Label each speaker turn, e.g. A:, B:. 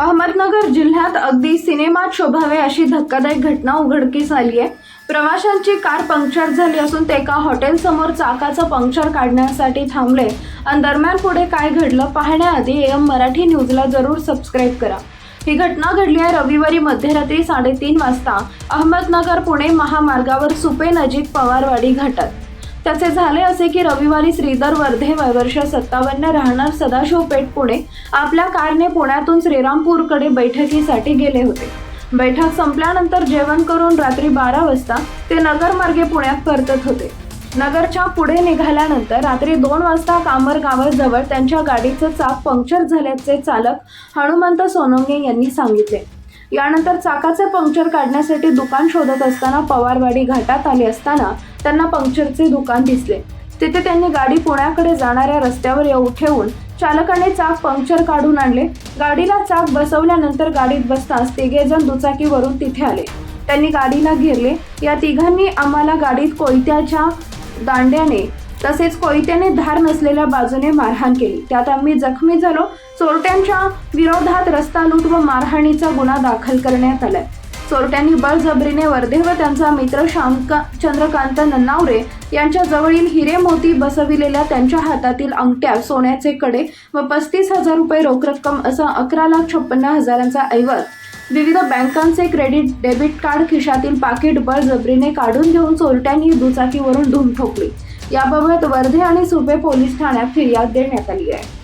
A: अहमदनगर जिल्ह्यात अगदी सिनेमात शोभावे अशी धक्कादायक घटना उघडकीस आली आहे. प्रवाशांची कार पंक्चर झाली असून ते एका हॉटेलसमोर चाकाचं पंक्चर काढण्यासाठी थांबले. आणि दरम्यान पुढे काय घडलं पाहण्याआधी एम मराठी न्यूजला जरूर सबस्क्राईब करा. ही घटना घडली आहे रविवारी मध्यरात्री साडेतीन वाजता. अहमदनगर पुणे महामार्गावर सुपे नजीक पवारवाडी घाटात. त्याचे झाले असे की रविवारी श्रीधर वर्धे वर्ष सत्तावन्न राहणार सदाशिव पेठ पुणे आपल्या कारने पुण्यातून श्रीरामपूरकडे बैठकीसाठी गेले होते. बैठक संपल्यानंतर जेवण करून रात्री बारा वाजता ते नगरमार्गे पुण्यात परतत होते. नगरच्या पुढे निघाल्यानंतर रात्री दोन वाजता कामर गावाजवळ त्यांच्या गाडीचं चाक पंक्चर झाल्याचे चालक हनुमंत सोनवणे यांनी सांगितले. यानंतर चाकाचे पंक्चर काढण्यासाठी दुकान शोधत असताना पवारवाडी घाटात आले असताना त्यांना पंक्चरचे दुकान दिसले. तिथे त्यांनी गाडी पुण्याकडे जाणाऱ्या रस्त्यावर येऊ ठेवून चालकाने चाक पंक्चर काढून आणले. गाडीला चाक बसवल्यानंतर गाडीत बसताच तिघेजण दुचाकीवरून तिथे आले. त्यांनी गाडीला घेरले. या तिघांनी आम्हाला गाडीत कोयत्याच्या दांड्याने तसेच कोयत्याने धार नसलेल्या बाजूने मारहाण केली. त्यात आम्ही जखमी झालो. चोरट्यांच्या विरोधात रस्ता लूट व मारहाणीचा गुन्हा दाखल करण्यात आलाय. चोरट्यांनी बळजबरीने वर्धे व त्यांचा मित्र श्यामका चंद्रकांत नन्नावरे यांच्या जवळील हिरे मोती बसविलेल्या त्यांच्या हातातील अंगठ्या सोन्याचे कडे व पस्तीस हजार रुपये रोख रक्कम असा अकरा लाख छप्पन्न हजारांचा ऐवज. विविध बँकांचे क्रेडिट डेबिट कार्ड खिशातील पाकिट बळजबरीने काढून घेऊन चोरट्यांनी दुचाकीवरून धूम ठोकली. याबाबत वर्धे आणि सुपे पोलीस ठाण्यात फिर्याद देण्यात आली आहे.